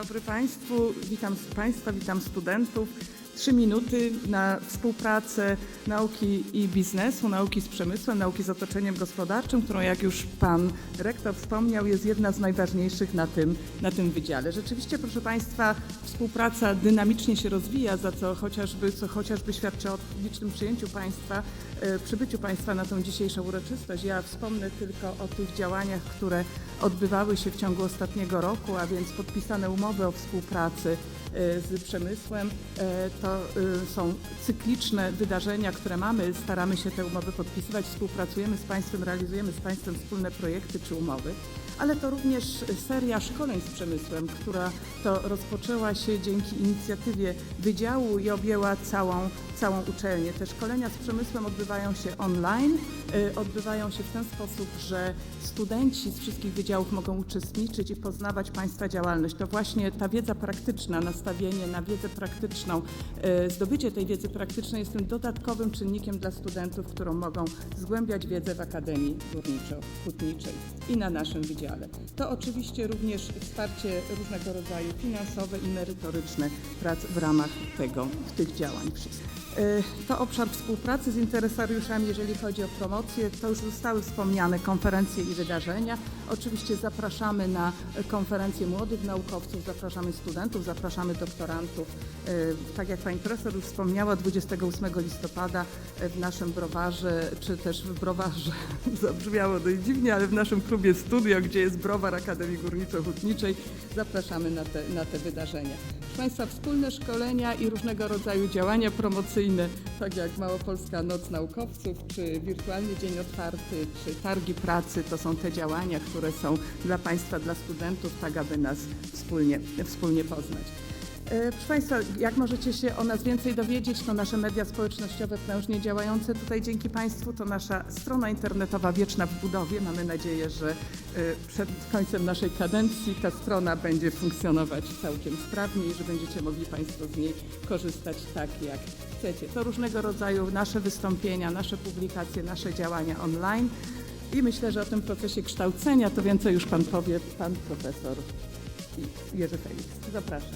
dobry Państwu, witam Państwa, witam studentów. Trzy minuty na współpracę nauki i biznesu, nauki z przemysłem, nauki z otoczeniem gospodarczym, którą jak już Pan Rektor wspomniał jest jedna z najważniejszych na tym, na tym wydziale. Rzeczywiście, proszę Państwa, współpraca dynamicznie się rozwija, za co chociażby, co chociażby świadczy o licznym przyjęciu Państwa, e, przybyciu Państwa na tą dzisiejszą uroczystość. Ja wspomnę tylko o tych działaniach, które odbywały się w ciągu ostatniego roku, a więc podpisane umowy o współpracy z przemysłem. E, To e, są cykliczne wydarzenia, które mamy. Staramy się te umowy podpisywać, współpracujemy z Państwem, realizujemy z Państwem wspólne projekty czy umowy. Ale to również seria szkoleń z przemysłem, która to rozpoczęła się dzięki inicjatywie Wydziału i objęła całą, całą uczelnię. Te szkolenia z przemysłem odbywają się online. Y, Odbywają się w ten sposób, że studenci z wszystkich wydziałów mogą uczestniczyć i poznawać Państwa działalność. To właśnie ta wiedza praktyczna, nastawienie na wiedzę praktyczną, y, zdobycie tej wiedzy praktycznej jest tym dodatkowym czynnikiem dla studentów, którą mogą zgłębiać wiedzę w Akademii Górniczo-Hutniczej i na naszym wydziale. To oczywiście również wsparcie różnego rodzaju finansowe i merytoryczne prac w ramach tego, tych działań. Y, To obszar współpracy z interesariuszami, jeżeli chodzi o promocję. To już zostały wspomniane konferencje i wydarzenia. Oczywiście zapraszamy na konferencje młodych naukowców, zapraszamy studentów, zapraszamy doktorantów. Y, Tak jak pani profesor już wspomniała, 28 listopada w naszym browarze, czy też w browarze, zabrzmiało dość dziwnie, ale w naszym klubie studio, gdzie jest browar Akademii Górniczo-Hutniczej, zapraszamy na te, na te wydarzenia. Proszę Państwa, wspólne szkolenia i różnego rodzaju działania promocyjne, tak jak Małopolska Noc Naukowców, czy Wirtualny Dzień Otwarty, czy Targi Pracy, to są te działania, które są dla Państwa, dla studentów, tak aby nas wspólnie, wspólnie poznać. E, Proszę Państwa, jak możecie się o nas więcej dowiedzieć, to nasze media społecznościowe prężnie działające tutaj dzięki Państwu, to nasza strona internetowa Wieczna w budowie. Mamy nadzieję, że e, przed końcem naszej kadencji ta strona będzie funkcjonować całkiem sprawnie i że będziecie mogli Państwo z niej korzystać tak, jak chcecie. To różnego rodzaju nasze wystąpienia, nasze publikacje, nasze działania online. I myślę, że o tym procesie kształcenia to więcej już Pan powie, Pan Profesor Jerzy Felix. Zapraszam.